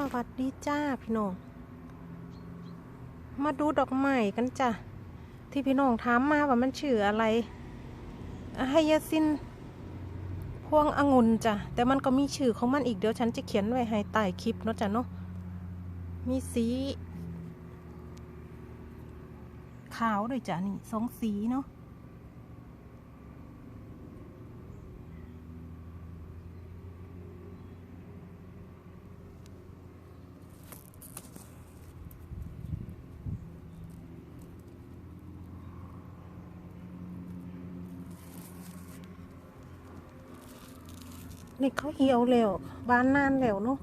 สวัสดีจ้าพี่น้อง มาดูดอกไม้กันจ้ะ ที่พี่น้องถามมาว่ามันชื่ออะไรไฮยาซินพวงองุ่นจ้ะ แต่มันก็มีชื่อของมันอีกเดี๋ยวฉันจะเขียนไว้ให้ใต้คลิปเนาะจ้ะเนาะ มีสี ขาวด้วยจ้ะนี่สองสีเนาะ นี่เขาเหี่ยวแล้วบานนานแล้วเนาะ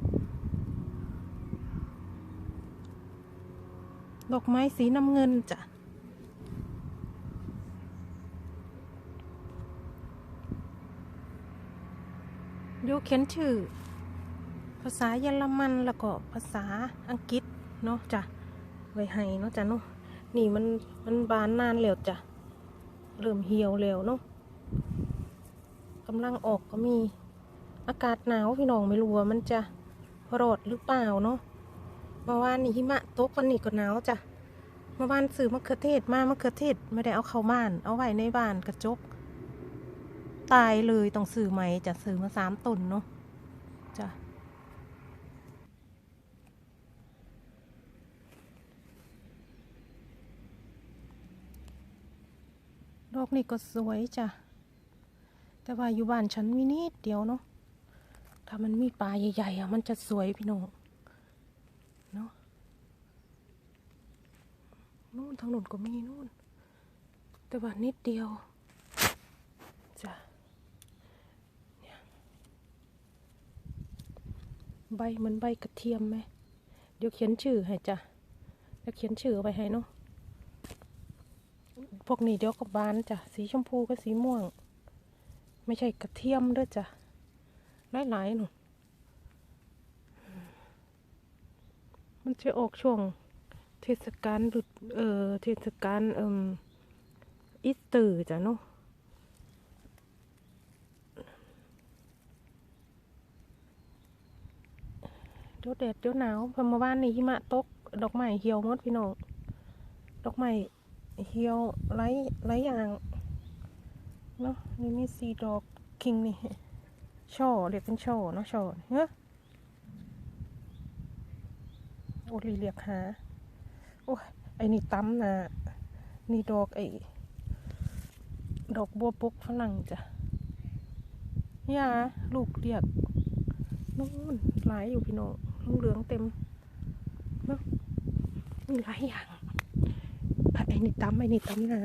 ดอกไม้สีน้ำเงินจ้ะดี๋ยวเขียนชื่อ ภาษาเยอรมันแล้วก็ภาษาอังกฤษเนาะจ้ะไว้ให้เนาะจ้ะเนาะนี่มันมันบานนานแล้วจ้ะเริ่มเหี่ยวแล้วเนาะกำลังออกก็มี อากาศหนาวพี่น้องไม่รู้ว่ามันจะรอดหรือเปล่าเนาะเมื่อวานนี่หิมะตกวันนี้ก็หนาวจ้ะเมื่อวานซื้อมะเขือเทศมามะเขือเทศไม่ได้เอาเข้าบ้าน เอาไว้ในบ้านกระจก ตายเลยต้องซื้อใหม่จะซื้อมาสามต้นเนาะจ้ะดอกนี่ก็สวยจ้ะ แต่ว่าอยู่บ้านฉันมีนิดเดียวเนาะ ถ้ามันมีปลาใหญ่ๆอะมันจะสวยพี่น้องเนาะนู่นทางหนู้นก็มีนู่น แต่ว่านิดเดียวจ้ะเนี่ยใบเหมือนใบกระเทียมไหมเดี๋ยวเขียนชื่อให้จ้ะแล้วเขียนชื่อไปให้เนาะพวกนี้เดี๋ยวก็บานจ้ะสีชมพูกับสีม่วง ไม่ใช่กระเทียมด้วยจ้ะ หลายๆหนูมันจะออกช่วงเทศกาลหรือเอ่อเทศกาลเอ่มอีสเตอร์จ้ะเนาะเดี๋ยวแดดเดี๋ยวหนาวพอมื่อวานนี้หิมะตก ดอกไม้เหี่ยวหมดพี่น้องดอกไม้เหี่ยวไรไรอย่างเนาะนี่มีสีดอกคิงนี่ ช่อเรียกเป็นช่อเนาะช่อเฮ้ยโอ้ลีเรียกหาโอ้ยไอ้นี่ตั้มนะนี่ดอกไอ้ดอกบัวปกฝรั่งจ้ะยาลูกเรียกนู่นหลายอยู่พี่น้องเหลืองเต็มเนาะมีหลายอย่างไอ้นี่ตั้มไอ้นี่ตั้มนะ